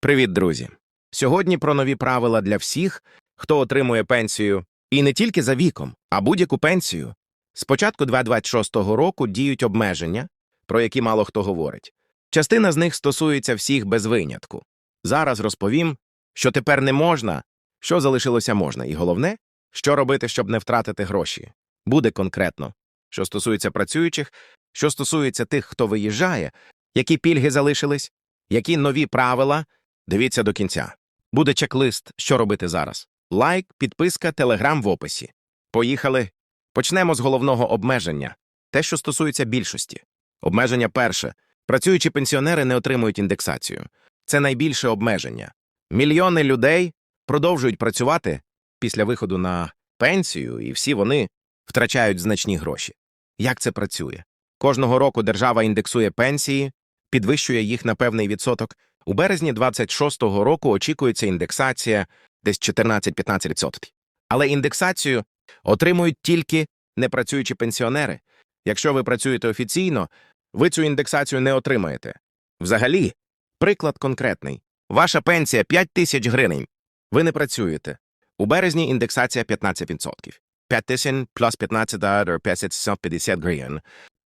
Привіт, друзі! Сьогодні про нові правила для всіх, хто отримує пенсію і не тільки за віком, а будь-яку пенсію. З початку 2026 року діють обмеження, про які мало хто говорить. Частина з них стосується всіх без винятку. Зараз розповім, що тепер не можна, що залишилося можна, і головне, що робити, щоб не втратити гроші. Буде конкретно, що стосується працюючих, що стосується тих, хто виїжджає, які пільги залишились, які нові правила. Дивіться до кінця. Буде чек-лист, що робити зараз. Лайк, підписка, телеграм в описі. Поїхали. Почнемо з головного обмеження. Те, що стосується більшості. Обмеження перше. Працюючі пенсіонери не отримують індексацію. Це найбільше обмеження. Мільйони людей продовжують працювати після виходу на пенсію, і всі вони втрачають значні гроші. Як це працює? Кожного року держава індексує пенсії, підвищує їх на певний відсоток. У березні 26-го року очікується індексація десь 14-15%. Але індексацію отримують тільки непрацюючі пенсіонери. Якщо ви працюєте офіційно, ви цю індексацію не отримаєте. Взагалі, приклад конкретний. Ваша пенсія 5 тисяч гривень. Ви не працюєте. У березні індексація 15%. 5 тисяч плюс 15 до 550 гривень.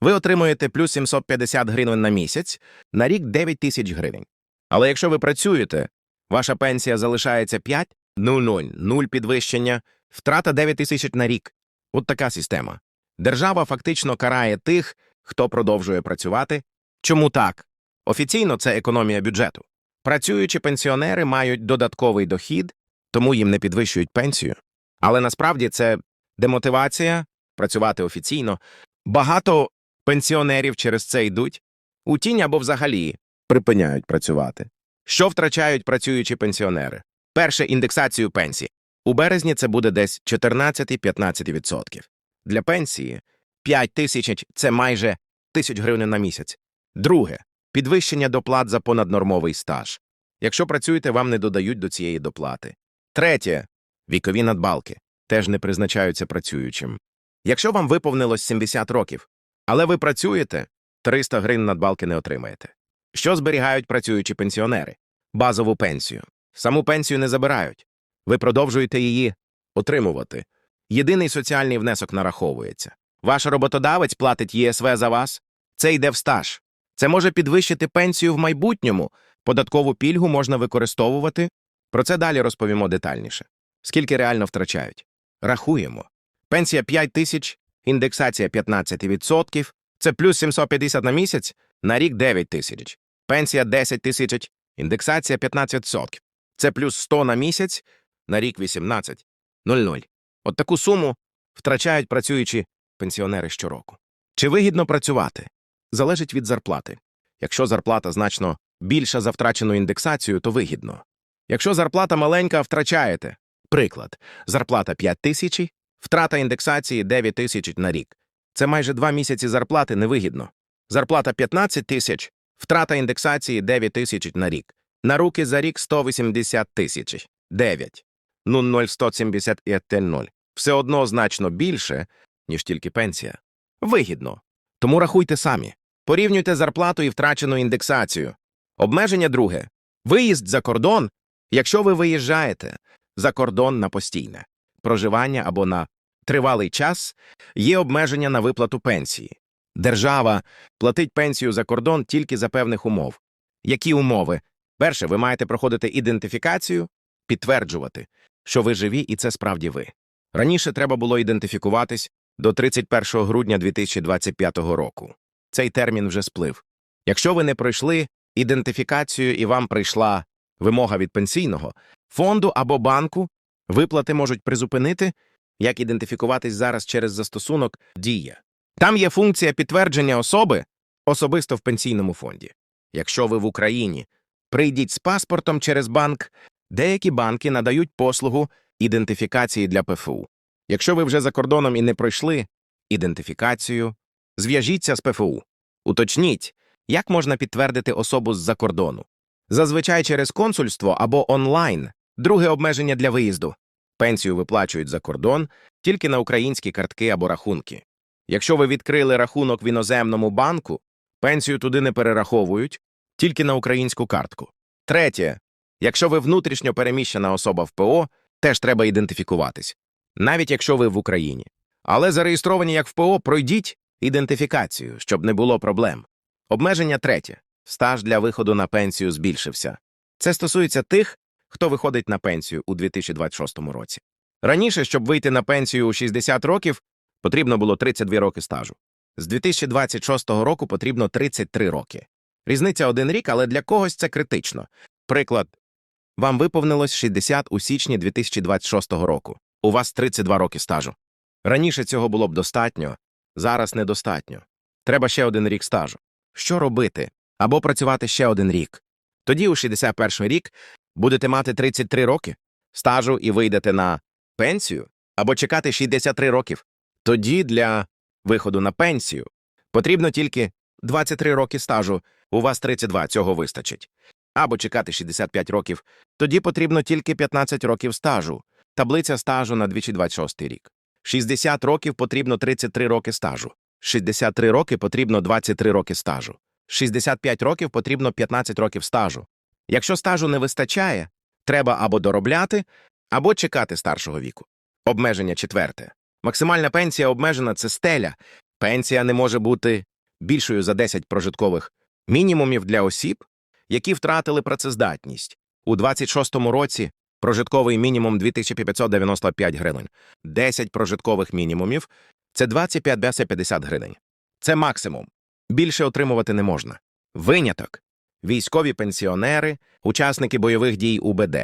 Ви отримуєте плюс 750 гривень на місяць, на рік 9 тисяч гривень. Але якщо ви працюєте, ваша пенсія залишається 5, 0, 0, 0 підвищення, втрата 9 тисяч на рік. От така система. Держава фактично карає тих, хто продовжує працювати. Чому так? Офіційно це економія бюджету. Працюючі пенсіонери мають додатковий дохід, тому їм не підвищують пенсію. Але насправді це демотивація працювати офіційно. Багато пенсіонерів через це йдуть у тінь або взагалі припиняють працювати. Що втрачають працюючі пенсіонери? Перше індексацію пенсії. У березні це буде десь 14-15%. Для пенсії 5 тисяч – це майже тисяч гривень на місяць. Друге підвищення доплат за понаднормовий стаж. Якщо працюєте, вам не додають до цієї доплати. Третє вікові надбалки теж не призначаються працюючим. Якщо вам виповнилось 70 років, але ви працюєте, 300 гривень надбалки не отримаєте. Що зберігають працюючі пенсіонери? Базову пенсію. Саму пенсію не забирають. Ви продовжуєте її отримувати. Єдиний соціальний внесок нараховується. Ваш роботодавець платить ЄСВ за вас. Це йде в стаж. Це може підвищити пенсію в майбутньому. Податкову пільгу можна використовувати. Про це далі розповімо детальніше. Скільки реально втрачають? Рахуємо. Пенсія 5 тисяч, індексація 15%, це плюс 750 на місяць, на рік 9 тисяч. Пенсія 10 тисяч, індексація 15%. Це плюс 100 на місяць, на рік 18. 0,0. От таку суму втрачають працюючі пенсіонери щороку. Чи вигідно працювати? Залежить від зарплати. Якщо зарплата значно більша за втрачену індексацію, то вигідно. Якщо зарплата маленька, втрачаєте. Приклад. Зарплата 5 тисяч, втрата індексації 9 тисяч на рік. Це майже два місяці зарплати невигідно. Зарплата 15 тисяч, втрата індексації 9 тисяч на рік. На руки за рік 180 тисяч. 9. Ну 0,170 і 0. Все одно значно більше, ніж тільки пенсія. Вигідно. Тому рахуйте самі. Порівнюйте зарплату і втрачену індексацію. Обмеження друге. Виїзд за кордон, якщо ви виїжджаєте за кордон на постійне проживання або на тривалий час, є обмеження на виплату пенсії. Держава платить пенсію за кордон тільки за певних умов. Які умови? Перше, ви маєте проходити ідентифікацію, підтверджувати, що ви живі і це справді ви. Раніше треба було ідентифікуватись до 31 грудня 2025 року. Цей термін вже сплив. Якщо ви не пройшли ідентифікацію і вам прийшла вимога від пенсійного фонду або банку, виплати можуть призупинити, як ідентифікуватись зараз через застосунок Дія. Там є функція підтвердження особи особисто в пенсійному фонді. Якщо ви в Україні, прийдіть з паспортом через банк, деякі банки надають послугу ідентифікації для ПФУ. Якщо ви вже за кордоном і не пройшли ідентифікацію, зв'яжіться з ПФУ. Уточніть, як можна підтвердити особу з-за кордону. Зазвичай через консульство або онлайн, друге обмеження для виїзду. Пенсію виплачують за кордон тільки на українські картки або рахунки. Якщо ви відкрили рахунок в іноземному банку, пенсію туди не перераховують, тільки на українську картку. Третє Якщо ви внутрішньо переміщена особа в ПО, теж треба ідентифікуватись, навіть якщо ви в Україні. Але зареєстровані як в ПО, пройдіть ідентифікацію, щоб не було проблем. Обмеження третє. Стаж для виходу на пенсію збільшився. Це стосується тих, хто виходить на пенсію у 2026 році. Раніше, щоб вийти на пенсію у 60 років, потрібно було 32 роки стажу. З 2026 року потрібно 33 роки. Різниця один рік, але для когось це критично. Приклад, вам виповнилось 60 у січні 2026 року. У вас 32 роки стажу. Раніше цього було б достатньо, зараз недостатньо. Треба ще один рік стажу. Що робити? Або працювати ще один рік. Тоді у 61 рік будете мати 33 роки стажу і вийдете на пенсію, або чекати 63 років. Тоді для виходу на пенсію потрібно тільки 23 роки стажу, у вас 32, цього вистачить. Або чекати 65 років, тоді потрібно тільки 15 років стажу. Таблиця стажу на 2026 рік. 60 років потрібно 33 роки стажу. 63 роки потрібно 23 роки стажу. 65 років потрібно 15 років стажу. Якщо стажу не вистачає, треба або доробляти, або чекати старшого віку. Обмеження четверте. Максимальна пенсія обмежена це стеля. Пенсія не може бути більшою за 10 прожиткових мінімумів для осіб, які втратили працездатність. У 26-му році прожитковий мінімум 2595 гривень. 10 прожиткових мінімумів – це 25-50 гривень. Це максимум. Більше отримувати не можна. Виняток – військові пенсіонери, учасники бойових дій УБД.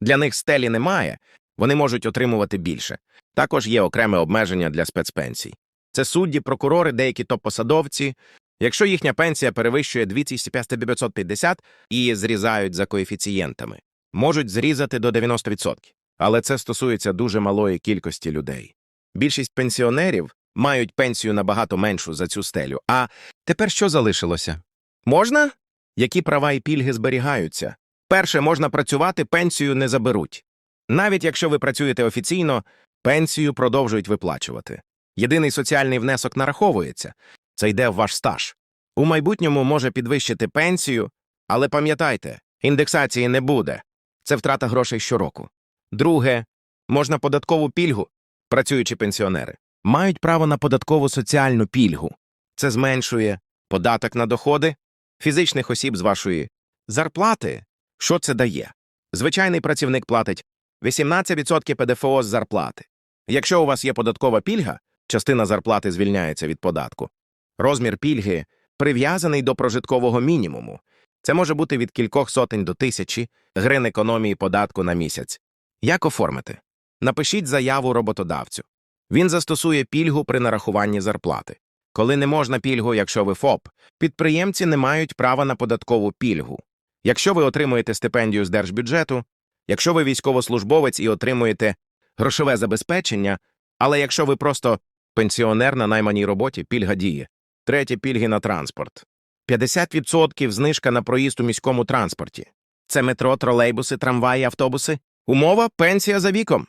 Для них стелі немає, вони можуть отримувати більше. Також є окреме обмеження для спецпенсій. Це судді, прокурори, деякі топ-посадовці. Якщо їхня пенсія перевищує 2550 і зрізають за коефіцієнтами, можуть зрізати до 90%. Але це стосується дуже малої кількості людей. Більшість пенсіонерів мають пенсію набагато меншу за цю стелю. А тепер що залишилося? Можна? Які права і пільги зберігаються? Перше, можна працювати, пенсію не заберуть. Навіть якщо ви працюєте офіційно, пенсію продовжують виплачувати. Єдиний соціальний внесок нараховується це йде в ваш стаж. У майбутньому може підвищити пенсію, але пам'ятайте, індексації не буде. Це втрата грошей щороку. Друге, можна податкову пільгу. Працюючі пенсіонери мають право на податкову соціальну пільгу. Це зменшує податок на доходи фізичних осіб з вашої зарплати. Що це дає? Звичайний працівник платить 18% ПДФО з зарплати. Якщо у вас є податкова пільга, частина зарплати звільняється від податку. Розмір пільги прив'язаний до прожиткового мінімуму. Це може бути від кількох сотень до тисячі гривень економії податку на місяць. Як оформити? Напишіть заяву роботодавцю. Він застосує пільгу при нарахуванні зарплати. Коли не можна пільгу, якщо ви ФОП, підприємці не мають права на податкову пільгу. Якщо ви отримуєте стипендію з держбюджету, якщо ви військовослужбовець і отримуєте грошове забезпечення, але якщо ви просто пенсіонер на найманій роботі, пільга діє. Третє пільги на транспорт. 50% знижка на проїзд у міському транспорті. Це метро, тролейбуси, трамваї, автобуси. Умова пенсія за віком.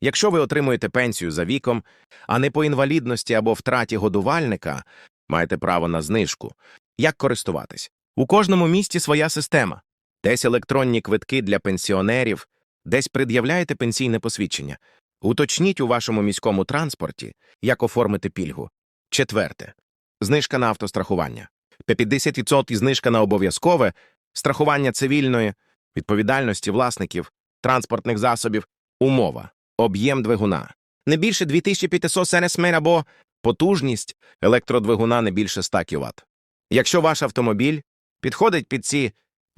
Якщо ви отримуєте пенсію за віком, а не по інвалідності або втраті годувальника, маєте право на знижку. Як користуватись? У кожному місті своя система. Десь електронні квитки для пенсіонерів, десь пред'являєте пенсійне посвідчення. Уточніть у вашому міському транспорті, як оформити пільгу. Четверте. Знижка на автострахування. 50% знижка на обов'язкове страхування цивільної відповідальності власників транспортних засобів. Умова. Об'єм двигуна. Не більше 2500 СНСМ або потужність електродвигуна не більше 100 кВт. Якщо ваш автомобіль підходить під ці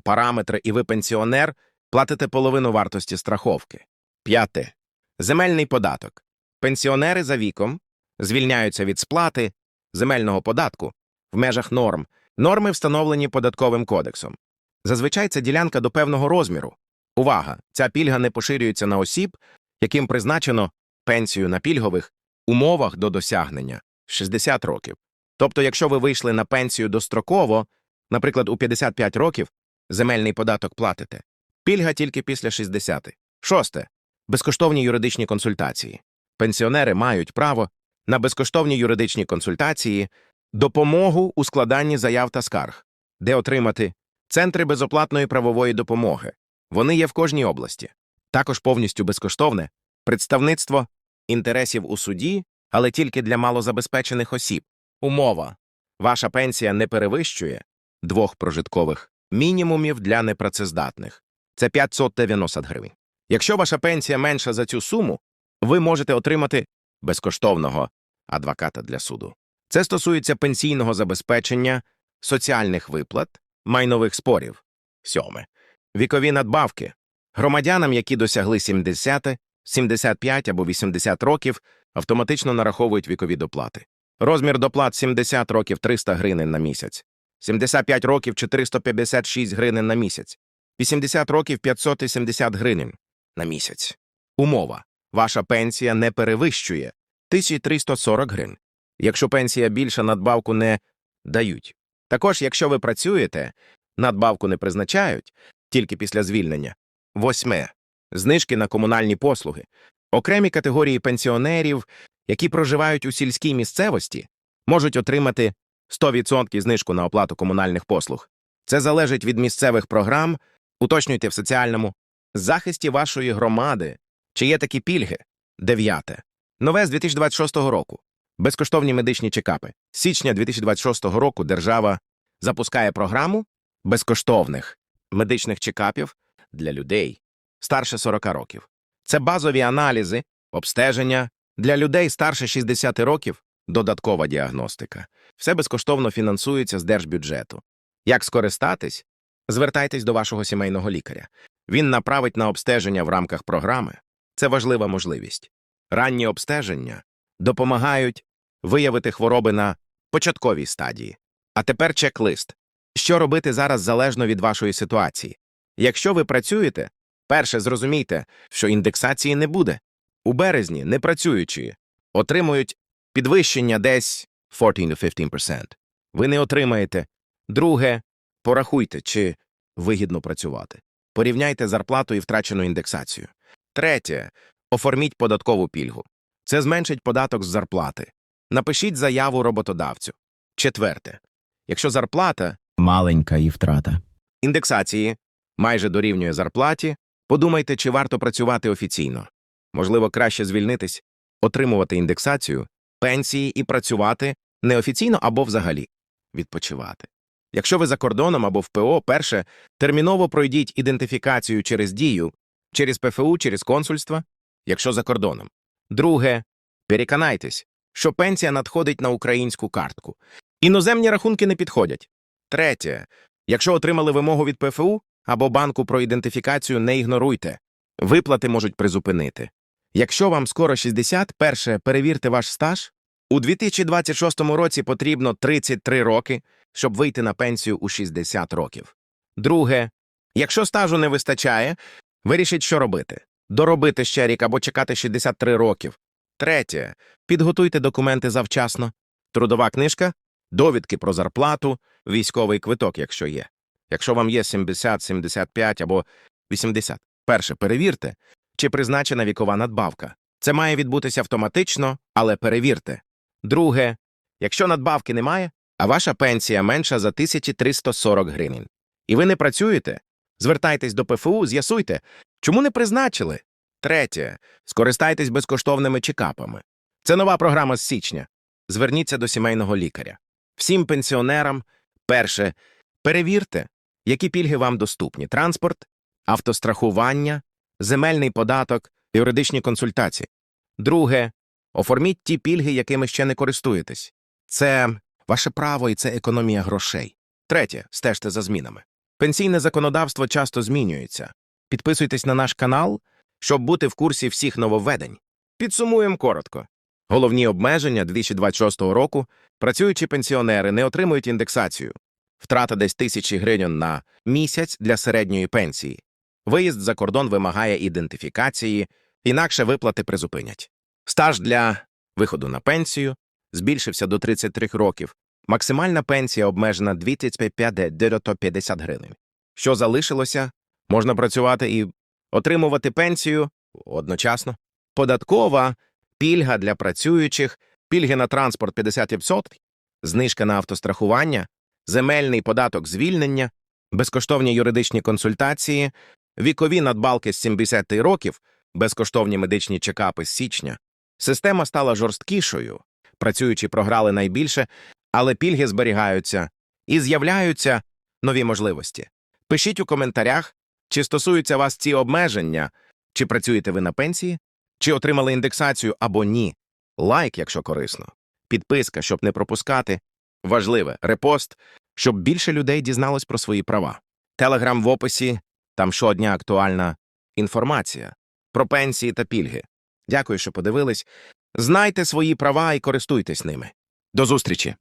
параметри і ви пенсіонер, платите половину вартості страховки. П'яте. Земельний податок. Пенсіонери за віком звільняються від сплати земельного податку в межах норм. Норми встановлені податковим кодексом. Зазвичай це ділянка до певного розміру. Увага! Ця пільга не поширюється на осіб, яким призначено пенсію на пільгових умовах до досягнення 60 років. Тобто, якщо ви вийшли на пенсію достроково, наприклад, у 55 років, земельний податок платите. Пільга тільки після 60. Шосте. Безкоштовні юридичні консультації. Пенсіонери мають право на безкоштовні юридичні консультації, допомогу у складанні заяв та скарг, де отримати центри безоплатної правової допомоги, Вони є в кожній області. Також повністю безкоштовне представництво інтересів у суді, але тільки для малозабезпечених осіб. Умова. Ваша пенсія не перевищує двох прожиткових мінімумів для непрацездатних. Це 590 гривень. Якщо ваша пенсія менша за цю суму, ви можете отримати безкоштовного адвоката для суду. Це стосується пенсійного забезпечення, соціальних виплат, майнових спорів. Сьоме. Вікові надбавки. Громадянам, які досягли 70, 75 або 80 років, автоматично нараховують вікові доплати. Розмір доплат 70 років 300 гривень на місяць, 75 років 456 гривень на місяць, 80 років 570 гривень на місяць. Умова. Ваша пенсія не перевищує 1340 гривень. Якщо пенсія більша, надбавку не дають. Також, якщо ви працюєте, надбавку не призначають тільки після звільнення. Восьме. Знижки на комунальні послуги. Окремі категорії пенсіонерів, які проживають у сільській місцевості, можуть отримати 100% знижку на оплату комунальних послуг. Це залежить від місцевих програм, уточнюйте в соціальному захисті вашої громади. Чи є такі пільги? Дев'яте. Нове з 2026 року. Безкоштовні медичні чекапи. З січня 2026 року держава запускає програму безкоштовних медичних чекапів для людей старше 40 років. Це базові аналізи, обстеження для людей старше 60 років, додаткова діагностика. Все безкоштовно фінансується з держбюджету. Як скористатись? Звертайтесь до вашого сімейного лікаря. Він направить на обстеження в рамках програми. Це важлива можливість. Ранні обстеження допомагають виявити хвороби на початковій стадії. А тепер чек-лист. Що робити зараз залежно від вашої ситуації? Якщо ви працюєте, перше зрозумійте, що індексації не буде. У березні не працюючі отримують підвищення десь 14-15%. Ви не отримаєте. Друге, порахуйте, чи вигідно працювати. Порівняйте зарплату і втрачену індексацію. Третє, оформіть податкову пільгу. Це зменшить податок з зарплати. Напишіть заяву роботодавцю. Четверте, якщо зарплата Маленька і втрата. індексації майже дорівнює зарплаті, подумайте, чи варто працювати офіційно. Можливо, краще звільнитись, отримувати індексацію, пенсії і працювати неофіційно або взагалі відпочивати. Якщо ви за кордоном або в ПО, перше, терміново пройдіть ідентифікацію через дію, через ПФУ, через консульство, якщо за кордоном. Друге, переконайтесь, що пенсія надходить на українську картку. Іноземні рахунки не підходять. Третє, якщо отримали вимогу від ПФУ або банку про ідентифікацію, не ігноруйте. Виплати можуть призупинити. Якщо вам скоро 60, перше, перевірте ваш стаж. У 2026 році потрібно 33 роки, щоб вийти на пенсію у 60 років. Друге, якщо стажу не вистачає, вирішіть, що робити. Доробити ще рік або чекати 63 років. Третє, підготуйте документи завчасно. Трудова книжка, довідки про зарплату, військовий квиток, якщо є. Якщо вам є 70, 75 або 80. Перше, перевірте, чи призначена вікова надбавка. Це має відбутися автоматично, але перевірте. Друге, якщо надбавки немає, а ваша пенсія менша за 1340 гривень, і ви не працюєте, звертайтесь до ПФУ, з'ясуйте, чому не призначили. Третє, скористайтесь безкоштовними чекапами. Це нова програма з січня. Зверніться до сімейного лікаря. Всім пенсіонерам, перше, перевірте, які пільги вам доступні: транспорт, автострахування, земельний податок, юридичні консультації. Друге, оформіть ті пільги, якими ще не користуєтесь. Це ваше право і це економія грошей. Третє, стежте за змінами. Пенсійне законодавство часто змінюється. Підписуйтесь на наш канал, щоб бути в курсі всіх нововведень. Підсумуємо коротко. Головні обмеження 2026 року працюючі пенсіонери не отримують індексацію. Втрата десь тисячі гривень на місяць для середньої пенсії. Виїзд за кордон вимагає ідентифікації, інакше виплати призупинять. Стаж для виходу на пенсію збільшився до 33 років. Максимальна пенсія обмежена 250 гривень. Що залишилося, можна працювати і отримувати пенсію одночасно. Податкова пільга для працюючих, пільги на транспорт 50%, знижка на автострахування, земельний податок звільнення, безкоштовні юридичні консультації, вікові надбалки з 70 років, безкоштовні медичні чекапи з січня. Система стала жорсткішою, працюючі програли найбільше, але пільги зберігаються і з'являються нові можливості. Пишіть у коментарях, чи стосуються вас ці обмеження, чи працюєте ви на пенсії, чи отримали індексацію або ні. Лайк, якщо корисно, підписка, щоб не пропускати. Важливе репост, щоб більше людей дізналось про свої права. Телеграм в описі, там щодня актуальна інформація про пенсії та пільги. Дякую, що подивились. Знайте свої права і користуйтесь ними. До зустрічі!